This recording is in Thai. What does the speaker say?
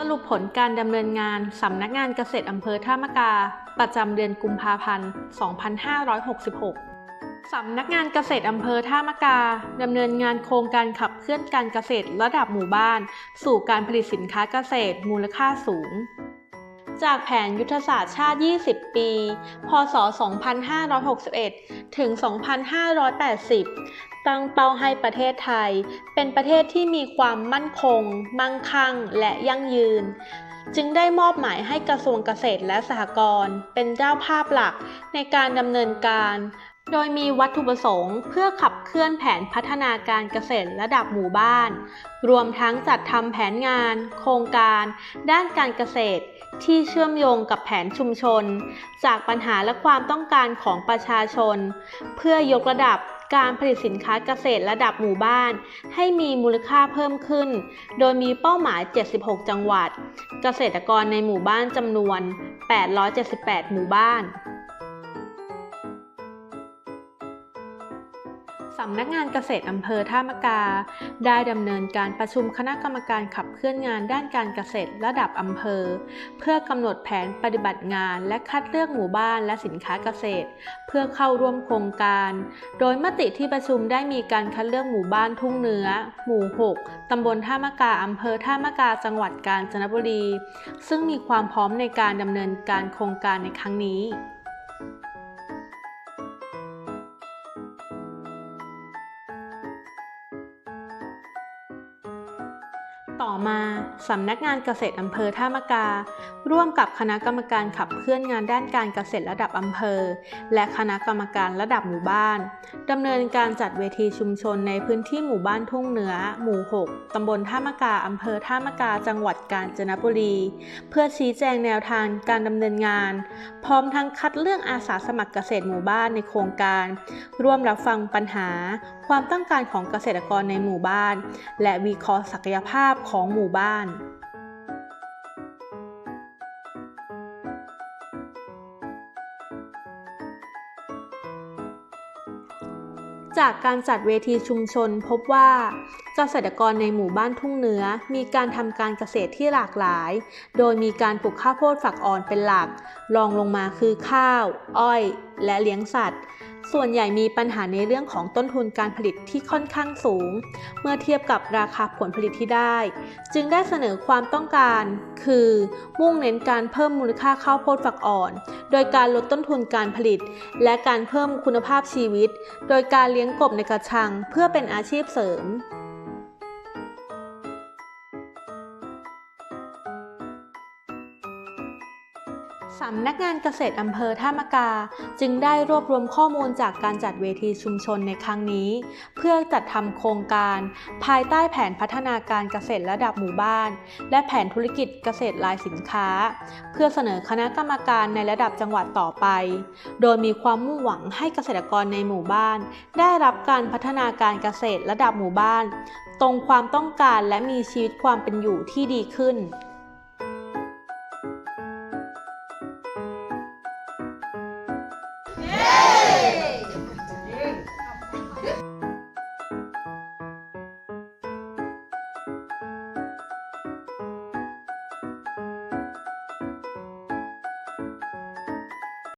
สรุปผลการดำเนินงานสำนักงานเกษตรอำเภอท่ามะกา ประจำเดือนกุมภาพันธ์ 2566 สำนักงานเกษตรอำเภอท่ามะกาดำเนินงานโครงการขับเคลื่อนการเกษตรระดับหมู่บ้าน สู่การผลิตสินค้าเกษตรมูลค่าสูง จากแผนยุทธศาสตร์ชาติ 20 ปี พศ 2561 ถึง 2580 ตั้งเป้าให้ประเทศไทย เป็นประเทศที่มีความมั่นคง มั่งคั่ง และยั่งยืน จึงได้มอบหมายให้กระทรวงเกษตรและสหกรณ์เป็นเจ้าภาพหลักในการดำเนินการ โดยมีวัตถุประสงค์ เพื่อขับเคลื่อนแผนพัฒนาการเกษตรระดับหมู่บ้าน รวมทั้งจัดทำแผนงาน โครงการ ด้านการเกษตร ที่เชื่อมโยงกับแผนชุมชน จากปัญหาและความต้องการของประชาชน เพื่อยกระดับการผลิตสินค้าเกษตรระดับหมู่บ้าน ให้มีมูลค่าเพิ่มขึ้น โดยมีเป้าหมาย 76 จังหวัด เกษตรกรในหมู่บ้านจำนวน 878 หมู่บ้าน สำนักงานเกษตรอำเภอท่ามะกา ได้ดำเนินการประชุมคณะกรรมการขับเคลื่อนงานด้านการเกษตรระดับอำเภอ เพื่อกำหนดแผนปฏิบัติงานและคัดเลือกหมู่บ้านและสินค้าเกษตร เพื่อเข้าร่วมโครงการ โดยมติที่ประชุมได้มีการคัดเลือกหมู่บ้านทุ่งเนื้อ หมู่ 6 ตำบลท่ามะกาอำเภอท่ามะกาจังหวัดกาญจนบุรี ซึ่งมีความพร้อมในการดำเนินการโครงการในครั้งนี้ ต่อมา สำนักงานเกษตรอำเภอท่ามะกา ร่วมกับคณะกรรมการขับเคลื่อนงานด้านการเกษตรระดับอำเภอ และคณะกรรมการระดับหมู่บ้านดำเนินการจัดเวทีชุมชนในพื้นที่หมู่บ้านทุ่งเหนือ หมู่ 6 ตำบลท่ามะกาอำเภอท่ามะกาจังหวัดกาญจนบุรี เพื่อชี้แจงแนวทางการดำเนินงาน พร้อมทั้งคัดเลือกอาสาสมัครเกษตรหมู่บ้านในโครงการ ร่วมรับฟังปัญหา ความต้องการของเกษตรกรในหมู่บ้าน และวิเคราะห์ศักยภาพของหมู่บ้าน จากการจัดเวทีชุมชนพบว่าเกษตรกรในหมู่บ้านทุ่งเหนือมีการทำการเกษตรที่หลากหลาย โดยมีการปลูกข้าวโพดฝักอ่อนเป็นหลักรองลงมาคือข้าว อ้อย และเลี้ยงสัตว์ ส่วนใหญ่มีปัญหาในเรื่องของต้นทุนการผลิตที่ค่อนข้างสูง เมื่อเทียบกับราคาผลผลิตที่ได้ จึงได้เสนอความต้องการ คือ มุ่งเน้นการเพิ่มมูลค่าข้าวโพดฝักอ่อน โดยการลดต้นทุนการผลิต และการเพิ่มคุณภาพชีวิต โดยการเลี้ยงกบในกระชัง เพื่อเป็นอาชีพเสริม สำนักงานเกษตรอำเภอท่ามะกา จึงได้รวบรวมข้อมูลจากการจัดเวทีชุมชนในครั้งนี้ เพื่อจัดทำโครงการ ภายใต้แผนพัฒนาการเกษตรระดับหมู่บ้าน และแผนธุรกิจเกษตรรายสินค้า เพื่อเสนอคณะกรรมการในระดับจังหวัดต่อไป โดยมีความมุ่งหวังให้เกษตรกรในหมู่บ้าน ได้รับการพัฒนาการเกษตรระดับหมู่บ้าน ตรงความต้องการและมีชีวิตความเป็นอยู่ที่ดีขึ้น